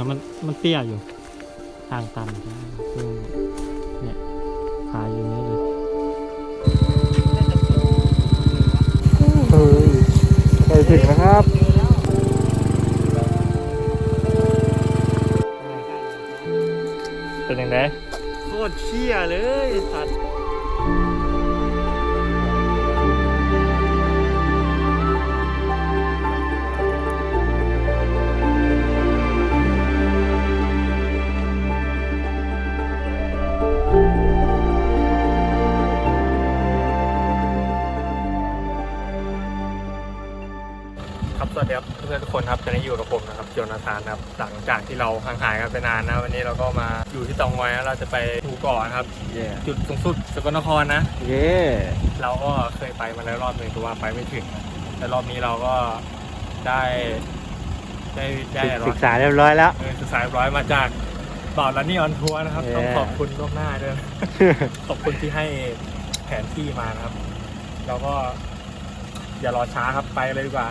อ้อมนะมันมันเตี้ยอยู่ ทางตันใช่ไหมซึ่งเนี่ยพายอยู่นี้เลยเฮ้ยไปถึงแล้วครับเป็นยังไงโคตรเชี่ยเลยสัตว์ จากที่เราห่างหายกันไปนานนะ วันนี้เราก็มาอยู่ที่เตองอยนะเราจะไปภูเก่อนครับ เย่จุดสูงสุดสกลนครนะ เย่เราก็เคยไปมาแล้วรอบหนึ่งแต่ว่าไปไม่ถึงนะแต่รอบนี้เราก็ได้ ได้ได้อะไรศึวะกษาเรียบร้อยแล้ว เออศึกษาเรียบร้อยมาจากบ่าวลันนี่ออนทัวร์นะครับเย้ต้องขอบคุณล่วงหน้าด้วย ขอบคุณที่ให้แผนที่มานะครับเราก็อย่ารอช้าครับไปเลยดีกว่า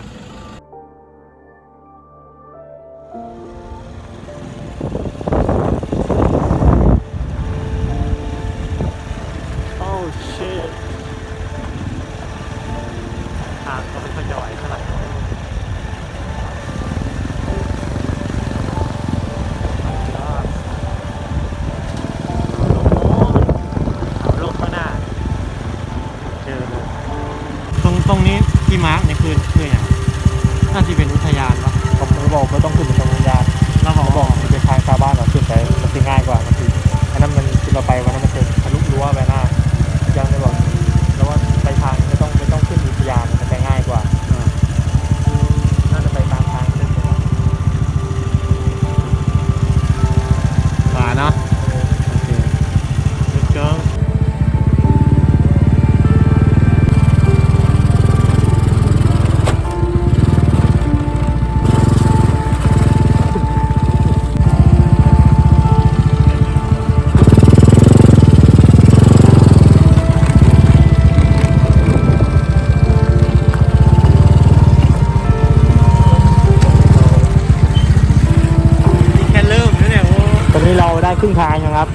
งทางยังครับ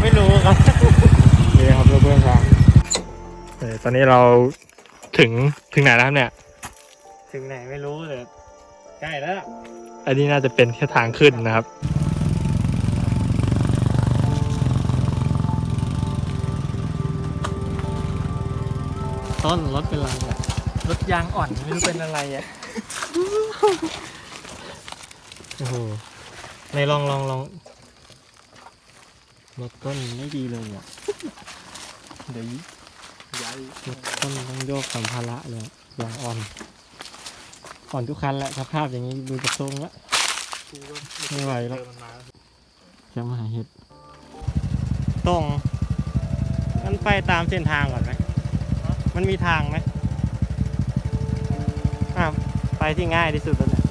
ไม่รู้ครับนี่ครับเพื่อนๆทางเออตอนนี้เราถึงถึงไหนแล้วครับเนี่ย ถึงไหนไม่รู้แต่ใกล้แล้วล่ะอันนี้น่าจะเป็นแค่ทางขึ้นนะครับต้นรถเป็นไรอะรถยางอ่อนไม่รู้เป็นอะไรอะโอ้โหในลองลองลอง รถต้นไม่ดีเลยอะเดี๋ยวย้ายรถต้นต้องโยกสัมภาระเลยอะยางอ่อน อ่อนทุกคันแหละสภาพอย่างนี้ดูจากทรงแล้วไม่ไหวแล้วจะมาหาเห็ดตรงมันไปตามเส้นทางก่อนไหมมันมีทางไหมอ่าไปที่ง่ายที่สุดแล้วเนี่ย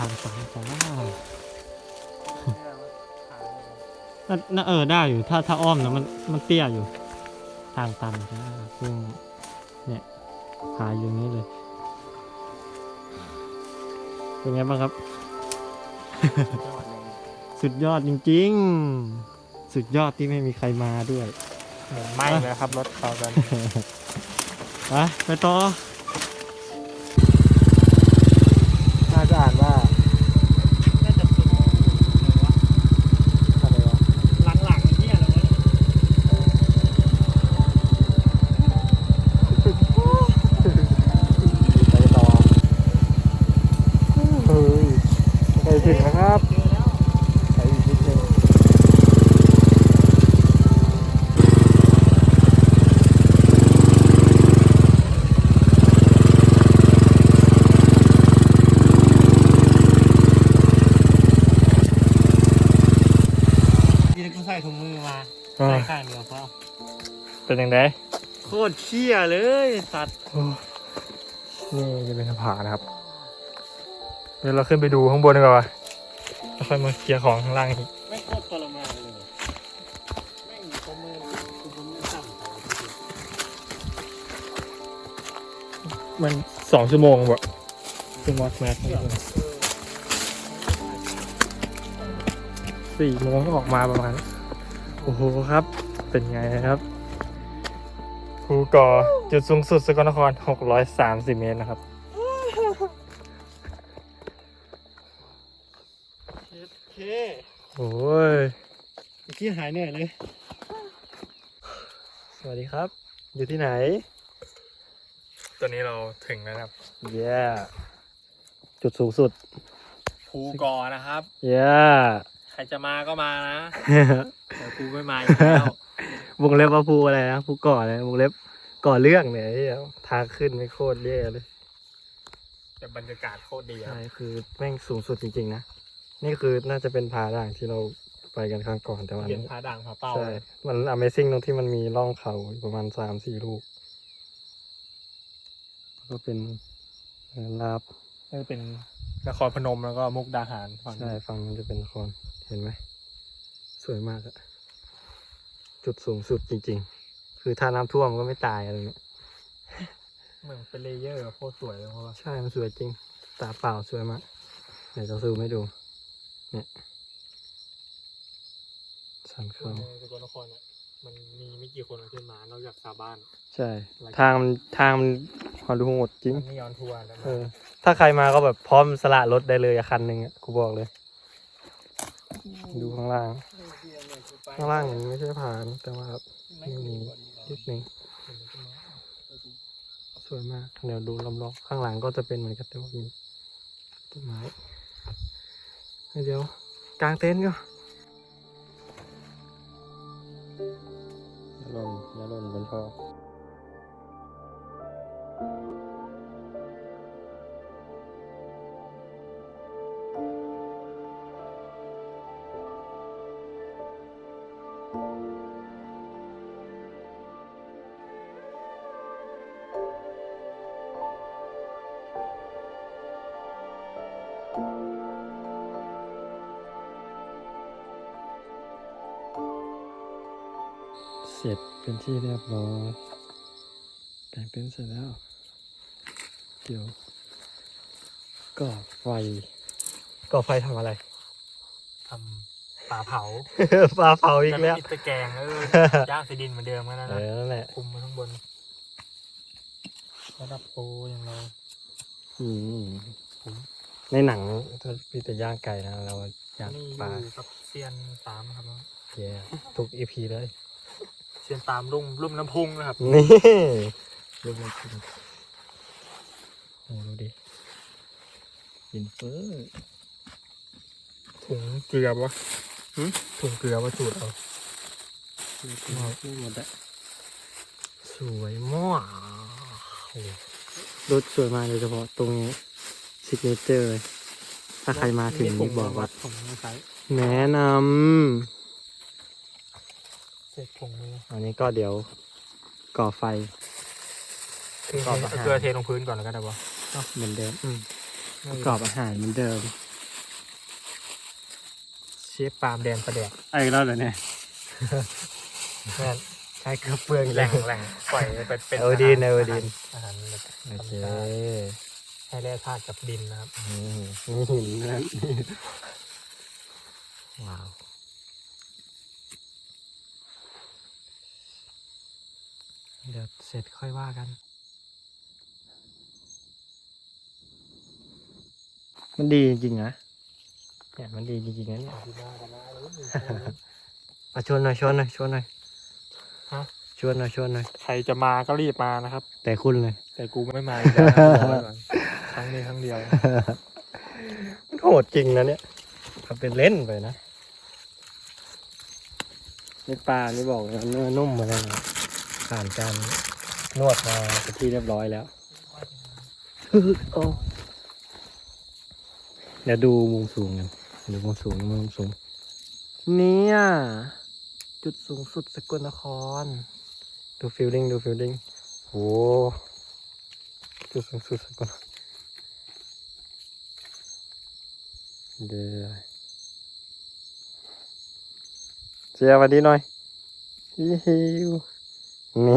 ทางสายจ้าน่าน่าเออได้อยู่ ถ้าถ้าอ้อมนะมันมันเตี้ยอยู่ ทางตันใช่ไหมซึ่งเนี่ยพายอยู่นี้เลย เป็นไงบ้างครับ สุดยอดจริง ๆ สุดยอดที่ไม่มีใครมาด้วยเหมือนไหม้เลยครับรถเขากันไปไปต่อ น่าจะอ่านว่า เป็นยังไงโคตรเชี่ยเลยสัตว์นี่จะเป็นผานะครับ เดี๋ยวเราขึ้นไปดูข้างบนดีกว่าแล้วค่อยมาเคลียร์ของข้างล่างอีกไม่งโคตรทรมานเลยแม่งตัวมือตัวมือต่ำมันสองชั่วโมงแบบชั่วโมงแมสสี่โมงก็ออกมาประมาณนี้โอ้โหครับ เป็นไงครับ ภูก่อจุดสูงสุดสกลนคร 630 เมตรนะครับเคโอ้ยเมื่อกี้หายเหนื่อยเลย สวัสดีครับ อยู่ที่ไหน ตอนนี้เราถึงแล้วครับ เย้ จุดสูงสุด ภูก่อนะครับ เย้ ใครจะมาก็มานะแต่ภูไม่มาอยู่แล้ว วงเล็บว่าภูอะไรนะภูก่อเลยวงเล็บก่อเรื่องเนี่ยไอ้เหี้ยทางขึ้นไม่โคตรแย่เลยแต่บรรยากาศโคตรดีครับใช่คือแม่งสูงสุดจริงๆนะนี่คือน่าจะเป็นผาด่างที่เราไปกันครั้งก่อนแต่วันเห็นนี้ผาด่างผาเป้าใช่มัน Amazing ตรงที่มันมีร่องเขาอยู่ประมาณสามสี่ลูกก็เป็นเอ่อลาบนี่เป็นนครพนมแล้วก็มุกดาหารฝั่งใช่ฝั่งมันจะเป็นนครเห็นไหมสวยมากอะ จุดสูงสุดจริง ๆ คือถ้าน้ำท่วมก็ไม่ตายอะไรเงี้ยเหมือนเป็นเลเยอร์โคตรสวยเลยเพราะว่าใช่มันสวยจริง ตาเปล่าสวยมากเดี๋ยวจะซูมให้ดูเนี่ยสันเขาในสกลนครเนี่ยมันมีไม่กี่คนขึ้นมานอกจากชาวบ้าน ใช่ ทางมันทางมันฮอลดูโหดจริง มันไม่ย้อนทัวร์แล้วนะเออ ถ้าใครมาก็แบบพร้อมสละรถได้เลยอะคันหนึ่งอะกูบอกเลย ดูข้างล่าง ข้างล่างมันไม่ใช่ผาน แต่ว่านี่มีนิดนึงสวยมากเดี๋ยวดูลำๆข้างหลังก็จะเป็นเหมือนกันแต่ว่ามีต้นไม้เดี๋ยวกลางเต็นท์ก็อย่าหล่นอย่าหล่นบนท่อ เสร็จเป็นที่เรียบร้อยแต่งเป็นเสร็จแล้ว เดี๋ยวก่อไฟก่อไฟทำอะไรทำป่าเผาปลาเผาอีกแล้วต่ไม่ติดตะแกรงเออย่างสีดินเหมือนเดิมกันนะเอนะอนั่นแหละคุมมาข้างบนระดับปูอย่างเราอืมในหนังถ้าพี่แต่ย่างไก่นะ เราย่างนี่อปลายู่กับเซียนตามครับเย่ทุกอีพีเลยเซียนตามลุ่มลุ่มน้ำพุงนะครับ นี่ลูกมันกินโอ้ดูดิกินเฟ้อถุงเกลือวะถุงเกลือวะสูตรเอาไม่หมดอะสวยมากโอ้รถสวยมากโดยเฉพาะตรงนี้ซิกเนเจอร์เลย ถ้าใครมาถึงนี่บอกว่าผมไม่ใช้แนะนเสร็จถุงมือำอันนี้ก็เดี๋ยวก่อไฟคือตอบอาหาร เกลือเทลงพื้นก่อนแล้วกันได้ปะก็เหมือนเดิม อืมประกอบอาหารเหมือนเดิมเชฟปาล์มแดนประแดกไอ้แล้วเหรอเนี่ยแม่นใช้กระเปืองแหล่งแหล่งปล่อยไปเป็นเออดีนเออดีนอาหารแบบโอเคให้แร่ธาตุกับดินนะครับ อืมนี่หินนะว้าว เดี๋ยวเสร็จค่อยว่ากัน มันดีจริงๆนะเนี่ยมันดีจริงๆนะเนี่ยดีมากกันนะเออมาชวนหน่อยชวนหน่อยชวนหน่อยฮะ ชวนหน่อยชวนหน่อยใครจะมาก็รีบมานะครับ แต่คุณเลย แต่กูไม่มาอีกแล้วนะบอกไว้ก่อนครั้งนี้ครั้งเดียว มันโหดจริงนะเนี่ยทำเป็นเล่นไปนะนี่ปลานี่บอกนะเนื้อนุ่มมาเลยนะ ผ่านการนวดมาเป็นที่เรียบร้อยแล้วโอ้เดี๋ยวดูมุมสูงกันดูมุมสูงมุมสูง เนี่ย จุดสูงสุดสกลนคร ดูฟิลลิ่งดูฟิลลิ่งโหจุดสูงสุดสกลนครเดี๋ยวเจียสวัสดีหน่อยฮิว นี่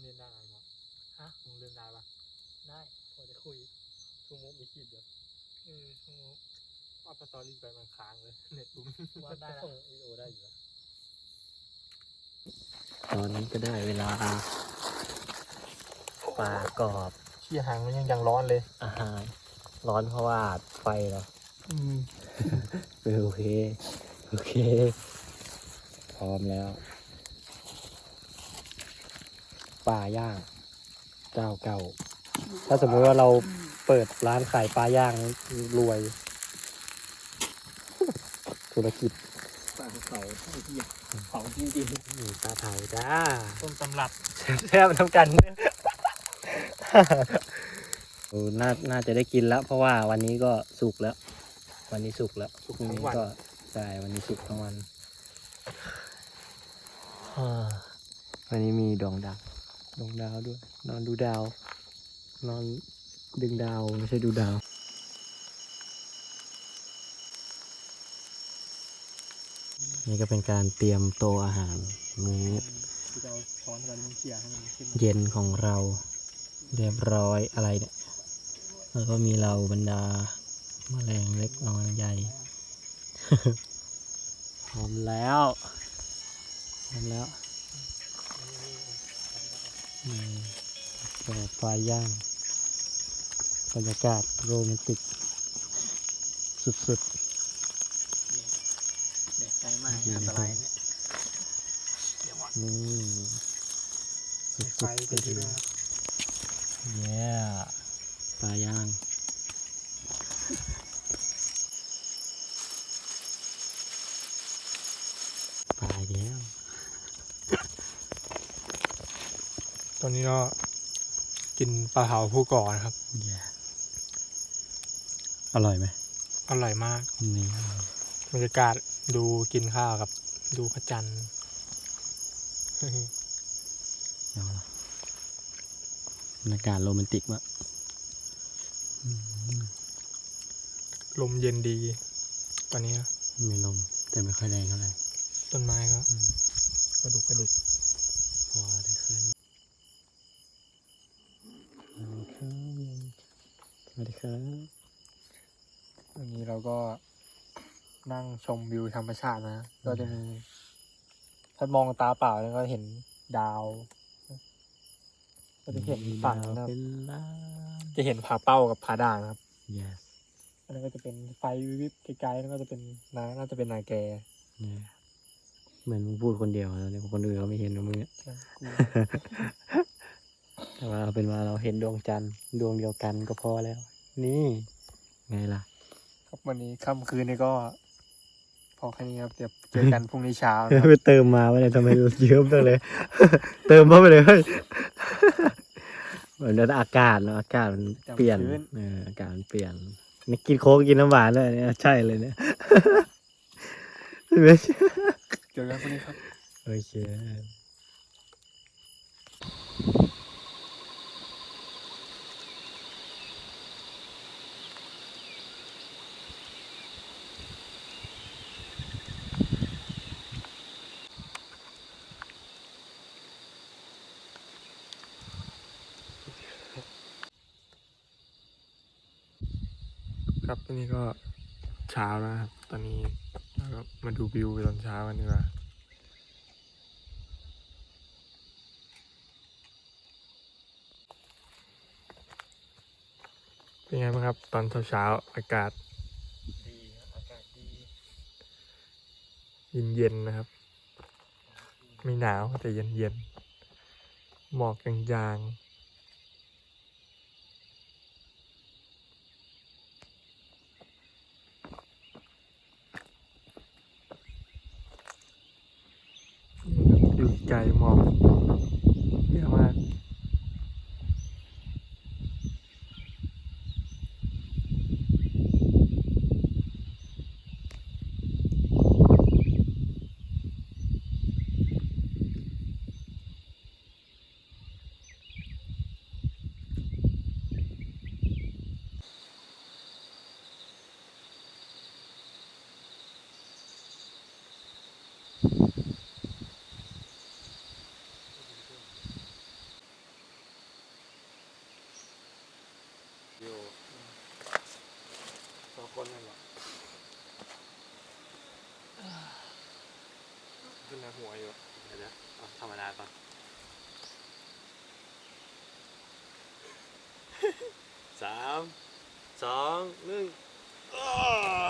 เล่นได้ไหมฮะมึงเล่นได้ปะได้พอจะคุยชูมุกมีขีดเดียวอือชูมุกเอาปตอรี่ไปมันค้างเลยเน็ตบุ้มว่าได้ละโอได้อยู่ตอนนี้ก็ได้เวลาปลากรอบ ขี้หางมันยังยังร้อนเลยอาหาร ร้อนเพราะว่าไฟเหรออืมเออโอเค โอเค พร้อมแล้วปลาย่างเจ้าเก่า ถ้าสมมติว่าเราเปิดร้านขายปลาย่างนี่รวย ธุรกิจปลาเผาไอ้เหี้ยเผาจริงอืมปลาเผาจ้าๆต้มตำรับแซ่บทำกัน โอ้น่าน่าจะได้กินแล้ว เพราะว่าวันนี้ก็สุกแล้ว วันนี้สุกแล้วพรุ่งนี้ก็ใช่วันนี้สุกทั้งวันอ่าวันนี้มีดวงดาวดวงดาวด้วย นอนดูดาว นอนดึงดาวไม่ใช่ดูดาวนี่ก็เป็นการเตรียมโตะอาหารมื้อที่เราช้อนกันมันเขี่ยให้มันขึ้นเย็นของเรา เรียบร้อยอะไรเนี่ย แล้วก็มีเราบรรดาแมลงเล็กน้อยใหญ่ พร้อมแล้วพร้อมแล้วนี่ต่อปลาย่างบรรยากาศโรแมนติก สุดเด็กใจมากอันตรายเนี่ยๆ นี่ไฟสุดๆไปทีนะครับเย้ ปลาย่างปลาอีกแล้ว ตอนนี้ก็กินปลาเผาผู้ก่อนะครับเย้อร่อยไหมอร่อยมากนี่บรรยากาศดูกินข้าวกับดูพระจันทร์เอาละบรรยากาศโรแมนติกมากอืม ลมเย็นดี ตอนนี้นะมีลม แต่ไม่ค่อยแรงเท่าไหร่ต้นไม้ก็อืมกระดุกกระดิกพอได้ขึ้นสวัสดีครับอันนี้เราก็นั่งชมวิวธรรมชาตินะ ก็จะมี ถ้ามองตาเปล่าแล้วก็เห็นดาว ก็จะเห็นฝั่งนะครับเป็นล้าน จะเห็นผาเป้ากับผาด่างนะครับ yes อันนั้นก็จะเป็นไฟวิบวิบไกลๆนั่นก็จะเป็นนาน่าจะเป็นนาแกเนี่ยเหมือนมึงพูดคนเดียวแล้วเนี่ยคนอื่นเขาไม่เห็นนะมึงเนี่ยใช่กูแต่ว่าเอาเป็นว่าเราเห็นดวงจันทร์ดวงเดียวกันก็พอแล้ว นี่ ไงล่ะ ครับวันนี้ค่ำคืนนี้ก็ พอแค่นี้ครับเดี๋ยวเจอกันพรุ่งนี้เช้านะครับ ไปเติมมาว่าเนี่ยทำไมเยิ้มจังเลย เติมเข้าไปเลยเฮ้ย เหมือนนั้นอากาศเนอะอากาศมันเปลี่ยนเอออากาศมันเปลี่ยนนี่กินโค้กกินน้ำหวานเลยเนี่ยใช่เลยเนี่ยไม่ใช่เจอกันพรุ่งนี้ครับโอเค ครับนนี้ก็เช้าแล้วครับ ตอนนี้เราก็มาดูวิวตอนเช้ากันดีกว่าเป็นไงบ้างครับ ตอนเช้าๆอากาศดีอากาศดีเย็นๆนะครับ ไม่หนาวแต่เย็นๆหมอกจางๆอยู่ ไก่หมอก ขึ้นในหัวอยู่เดี๋ยวนะเอาธรรมดาก่อนสามสองหนึ่งอ้า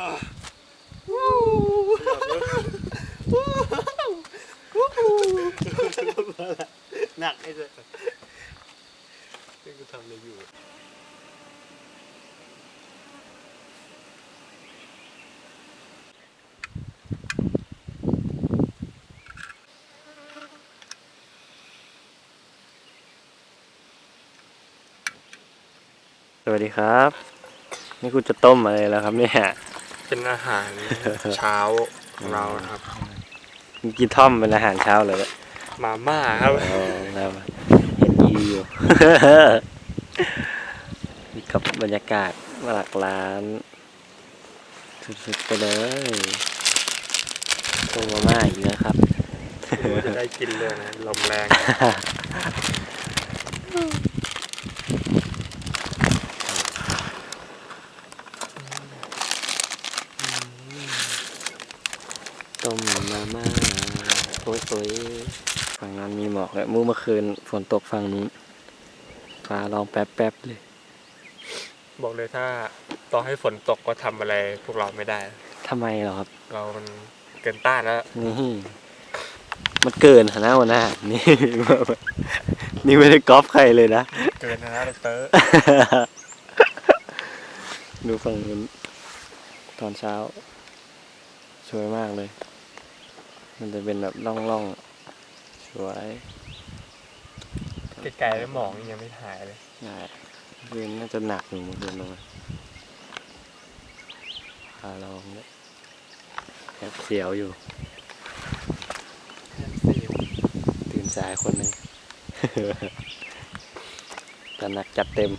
วหนักไอ้เจ้านี่กูทำอะไรอยู่ วัสดีครับ นี่กูจะต้มอะไรแล้วครับเนี่ยเป็นอาหารเช้าของเรานะครับกินท่อมเป็นอาหารเช้าเลยอะมาม่าครับโอ้ครับเห็นดีอยู่นี่กับบรรยากาศหลักร้าน สุดๆไปเลยต้มมาม่าอีกแล้วครับว่าจะได้กินเลยนะลมแรง ต้มมาม่าโอ้ยโอ้ยฝั่งนั้นมีหมอกเลยเมื่อคืนฝนตกฝั่งนู้นฟ้าร้องแป๊บแป๊บๆเลย บอกเลยถ้าต่อให้ฝนตกก็ทำอะไรพวกเราไม่ได้ ทำไมเหรอครับ เรามันเกินต้านแล้ว นี่ มันเกินหัวหน้าหัวหน้า นี่ นี่ไม่ได้ก๊อปใครเลยนะ เกินนะดอกเตอร์ดูฝั่งนู้นตอนเช้า สวยมากเลย มันจะเป็นแบบล่องล่องๆ สวยไกลๆแล้วหมองยังไม่หายเลยใช่คืนน่าจะหนักอยู่เมื่อคืนลงมาพาลองเลยแอบเสียวอยู่ ตื่นสายคนหนึ่งแต่หนักจัดเต็ม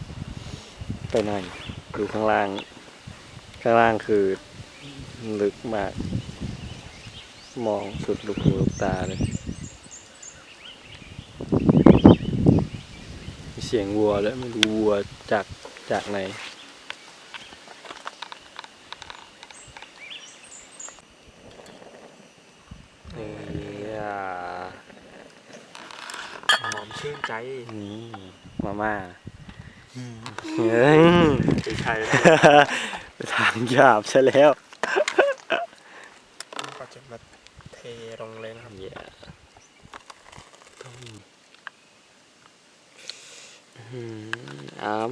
ไปหน่อย ดูข้างล่าง ข้างล่างคือลึกมาก มองสุดลูกหูลูกตาเลยมีเสียงวัวแล้วไม่รู้วัวจากจากไหนนี่อะหอมชื่นใจนี่มาม่าเฮ้ย ไม่ใช่ไปทางหยาบใช่แล้ว ก็จะมาเทลงเลยนะครับ เหี้ยต้มอื้อหืออ้ำ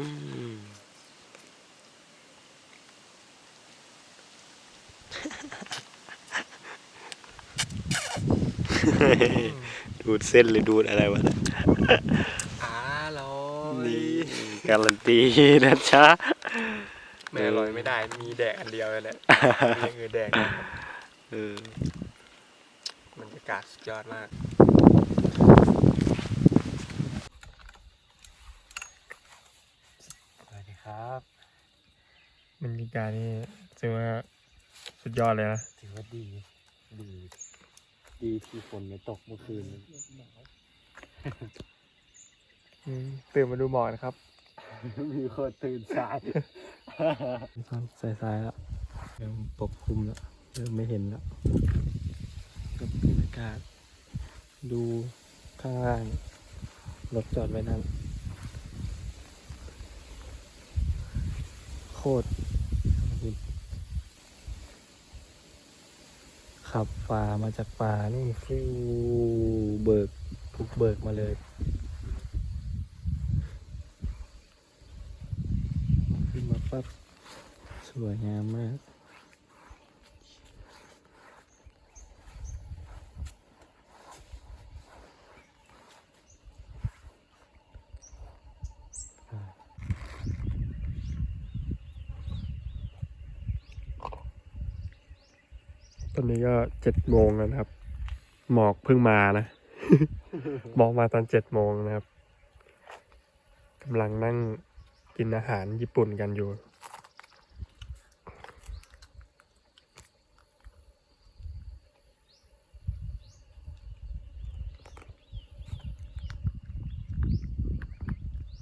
ดูดเส้นหรือดูดอะไรวะเนี่ยอร่อยนี่การันตีนะจ๊ะไม่อร่อยไม่ได้ มีแดกอันเดียวเลยแหละมีอย่างอื่นแดกเออบรรยากาศสุดยอดมากสวัสดีครับบรรยากาศนี่ถือว่าสุดยอดเลยนะ ถือว่าดี ดี ดีที่ฝนไม่ตกเมื่อคืนอืมตื่นมาดูหมอกนะครับ มีคนตื่นสายสายสายแล้วเริ่มปกคลุมแล้วเริ่มไม่เห็นแล้วกับบรรยากาศ ดูข้างล่างรถจอดไว้นั่นโคตร ขับฝ่ามาจากป่านู่นฟิวเบิกปุกเบิกมาเลยขึ้นมาปั๊บสวยงามมาก ตอนนี้ก็เจ็ดโมงแล้วนะครับ หมอกเพิ่งมานะ หมอกมาตอนเจ็ดโมงนะครับกำลังนั่งกินอาหารญี่ปุ่นกันอยู่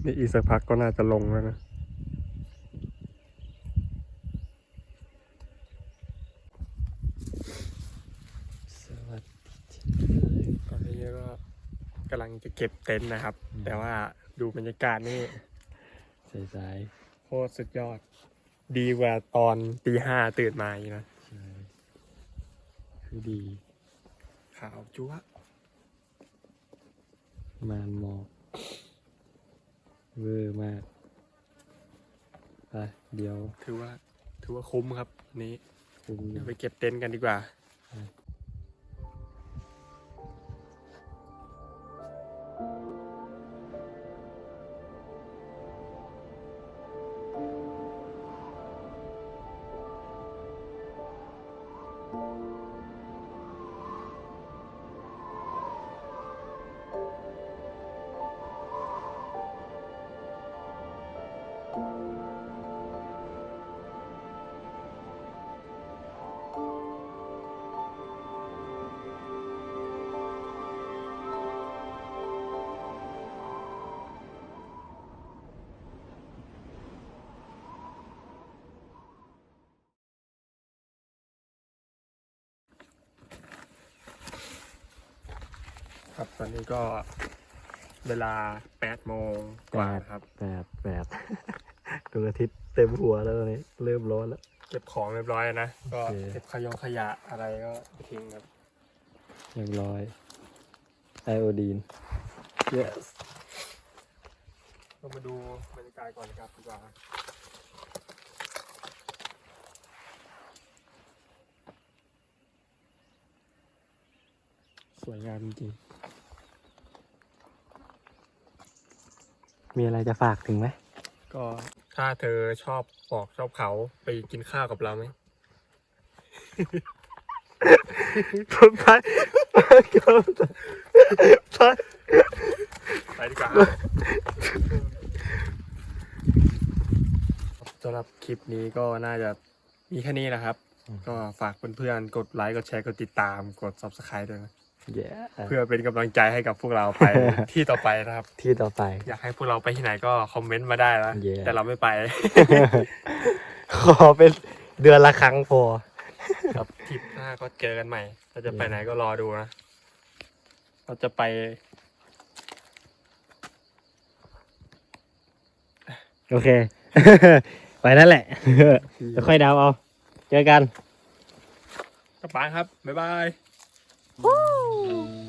นี่อีกสักพักก็น่าจะลงแล้วนะำลังจะ เก็บเต็นท์นะครับ แต่ว่าดูบรรยากาศนี่สายโคตรสุดยอด ดีกว่าตอนตีห้าตื่นมาอีกนะๆใช่คือดีขาวจั๊วะมานหมอกเวอร์มากไปเดี๋ยว ถือว่า ถือว่าคุ้มครับวันนี้ คุมเดี๋ยวไปเก็บเต็นท์กันดีกว่า ตอนนี้ก็เวลาแปดโมงกว่าครับ แปดแปดดวงอาทิตย์เต็มหัวแล้วตอนนี้เริ่มร้อนแล้ว เก็บของเรียบร้อยแล้วนะ ก็โอเค เก็บขยงขยะอะไรก็ไปทิ้งครับ เรียบร้อยไอโอดีน yes เรามาดูบรรยากาศก่อนครับดีกว่าสวยงามจริง มีอะไรจะฝากถึงไหมๆก็ถ้าเธอชอบปอกชอบเขาไปกินข้าวกับเราไหม ผมไปไปครับไปไปดีกว่าสำหรับคลิปนี้ก็น่าจะมีแค่นี้นะครับ ก็ฝากเพื่อนๆ กดไลค์ กดแชร์ กดติดตาม กด subscribe ด้วยนะ เย้เพื่อเป็นกำลังใจให้กับพวกเราไป ที่ต่อไปนะครับ ที่ต่อไป อยากให้พวกเราไปที่ไหนก็คอมเมนต์มาได้นะ Yeah แต่เราไม่ไป ขอเป็นเดือนละครั้งพอ ครับทริปหน้าก็เจอกันใหม่เราจะไปไหนก็รอดูนะ เราจะไปโอเค ไปนั่นแหละ เดี๋ยวค่อยเดาวเอา เจอกัน กลับบ้านครับ บ๊ายบาย Woo!